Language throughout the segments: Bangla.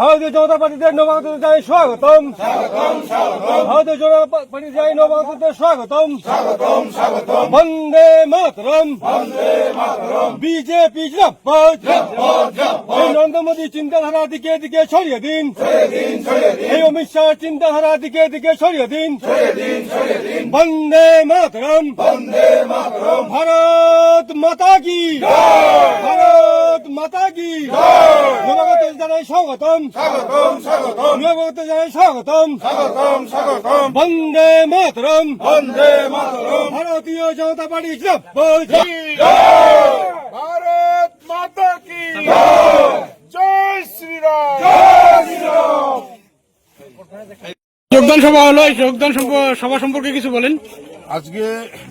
ভারতীয় জনতা পার্টিতে স্বাগতম। ভারতীয় জনতা স্বাগতম। বন্দে মাতরম। বিজেপি এই নরেন্দ্র মোদী চিন্তাধারা দিকে দিকে ছড়িয়ে দিন। এই অমিত শাহ চিন্তাধারা দিকে দিকে ছড়িয়ে দিন। বন্দে মাতরম। ভারত মাতা কি ভারত মাতা কি নবাগত জানাই স্বাগতম। স্বাগতম স্বাগতম। নবাগত জানাই স্বাগতম। স্বাগতম স্বাগতম। বন্দে মাতরম। বন্দে মাতরম। ভারতীয় জনতা পার্টি জিন্দাবাদ ভারত মাতা কি জয়। শ্রীরাম। যোগদান সভা হলো যোগদান সভা সম্পর্কে কিছু বলেন। আজকে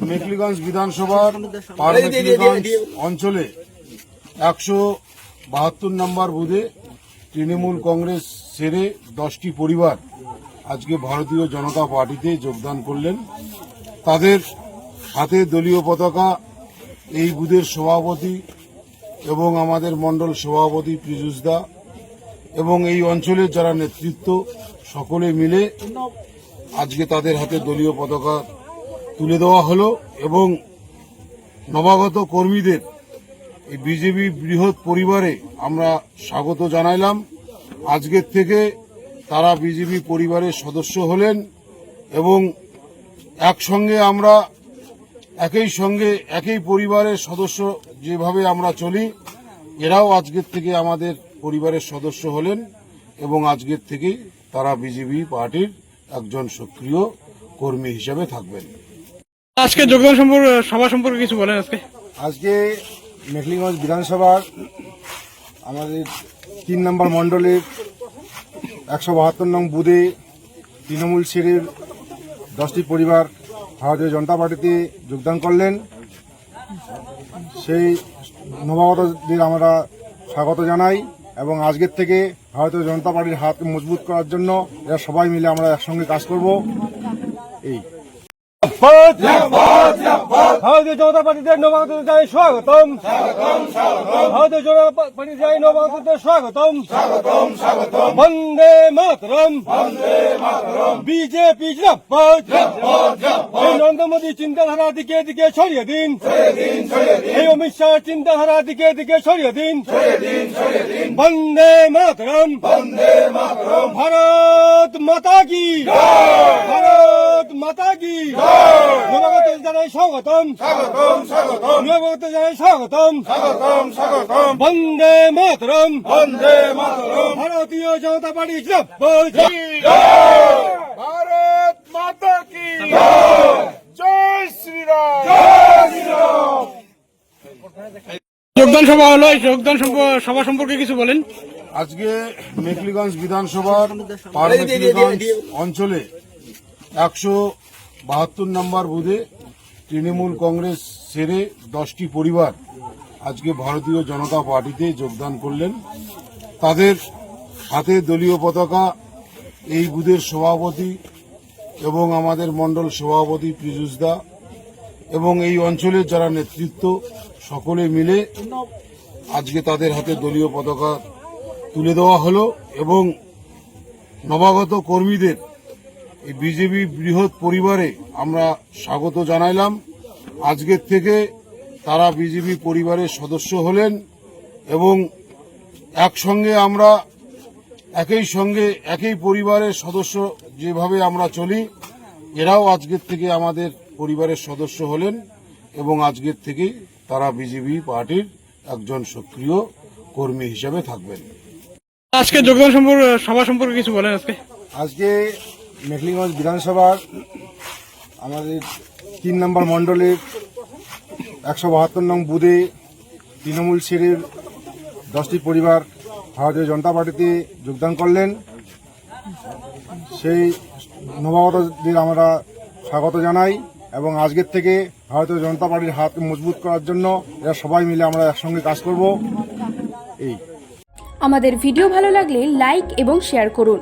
মেকলিগঞ্জ বিধানসভার পার মেকলিগঞ্জ অঞ্চলে একশো বাহাত্তর নম্বর বুথে তৃণমূল কংগ্রেস ছেড়ে দশটি পরিবার আজকে ভারতীয় জনতা পার্টিতে যোগদান করলেন। তাদের হাতে দলীয় পতাকা, এই বুথের সভাপতি এবং আমাদের মণ্ডল সভাপতি পীযুষ দা এবং এই অঞ্চলের যারা নেতৃত্ব, সকলে মিলে আজকে তাদের হাতে দলীয় পতাকা তুলে দেওয়া হলো এবং নবাগত কর্মীদের, এই বিজেপি বৃহৎ পরিবারে আমরা স্বাগত জানাইলাম। আজকের থেকে তারা বিজেপি পরিবারের সদস্য হলেন এবং একসঙ্গে আমরা একই সঙ্গে একই পরিবারের সদস্য যেভাবে আমরা চলি এরাও আজকের থেকে আমাদের পরিবারের সদস্য হলেন এবং আজকের থেকেই তারা বিজেপি পার্টির একজন সক্রিয় কর্মী হিসেবে থাকবেন। আজকে যোগদান সম্পর্কে সভা সম্পর্কে কিছু বলেন আজকে। আজকে মেখলিগঞ্জ বিধানসভার আমাদের তিন নম্বর মণ্ডলের একশো বাহাত্তর নং বুথে তৃণমূল ছেড়ের দশটি পরিবার ভারতীয় জনতা পার্টিতে যোগদান করলেন। সেই নবাগতদের আমরা স্বাগত জানাই এবং আজকের থেকে ভারতীয় জনতা পার্টির হাত মজবুত করার জন্য এরা সবাই মিলে আমরা একসঙ্গে কাজ করব। এই। ভারতীয় জনতা পার্টিতে নবাগত জানাই স্বাগতম ভারতীয় জনতা পার্টি জানাই নবাগত স্বাগতম বন্দে মাতরম। বিজেপি এই নরেন্দ্র মোদী চিন্তাধারা দিকে দিকে ছড়িয়ে দিন। এই অমিত শাহ চিন্তাধারা দিকে দিকে ছড়িয়ে দিন। বন্দে মাতরম। ভারত মাতা কি ভারত মাতা কি নবাগত জানাই স্বাগতম। স্বাগতম স্বাগতম। নবাগত জানাই স্বাগতম। স্বাগতম স্বাগতম। বন্দে মাতরম। বন্দে মাতরম। ভারতীয় জনতা পার্টি ভারত মাতা কি জয়। শ্রীরাম। যোগদান সভা হলো যোগদান সভা সম্পর্কে কিছু বলেন। আজকে মেকলিগঞ্জ বিধানসভার পার মেকলিগঞ্জ অঞ্চলে একশো বাহাত্তর নম্বর বুথে তৃণমূল কংগ্রেস ছেড়ে দশটি পরিবার আজকে ভারতীয় জনতা পার্টিতে যোগদান করলেন। তাদের হাতে দলীয় পতাকা, এই বুথের সভাপতি এবং আমাদের মণ্ডল সভাপতি পীযুষ দা এবং এই অঞ্চলের যারা নেতৃত্ব, সকলে মিলে আজকে তাদের হাতে দলীয় পতাকা তুলে দেওয়া হলো এবং নবাগত কর্মীদের এই বিজেপি বৃহৎ পরিবারে আমরা স্বাগত জানাইলাম। আজকের থেকে তারা বিজেপি পরিবারের সদস্য হলেন এবং একসঙ্গে আমরা একই সঙ্গে একই পরিবারের সদস্য যেভাবে আমরা চলি এরাও আজকের থেকে আমাদের পরিবারের সদস্য হলেন এবং আজকের থেকেই তারা বিজেপি পার্টির একজন সক্রিয় কর্মী হিসেবে থাকবেন। আজকে যোগদান সম্পর্কে সভা সম্পর্কে কিছু বলেন আজকে। আজকে মেখলিগঞ্জ বিধানসভার আমাদের তিন নম্বর মণ্ডলের একশো বাহাত্তর নং বুথে তৃণমূল ছেড়ের দশটি পরিবার ভারতীয় জনতা পার্টিতে যোগদান করলেন। সেই নবাগতদের আমরা স্বাগত জানাই এবং আজকের থেকে ভারতীয় জনতা পার্টির হাত মজবুত করার জন্য এরা সবাই মিলে আমরা একসঙ্গে কাজ করব। এই। আমাদের ভিডিও ভালো লাগলে লাইক এবং শেয়ার করুন।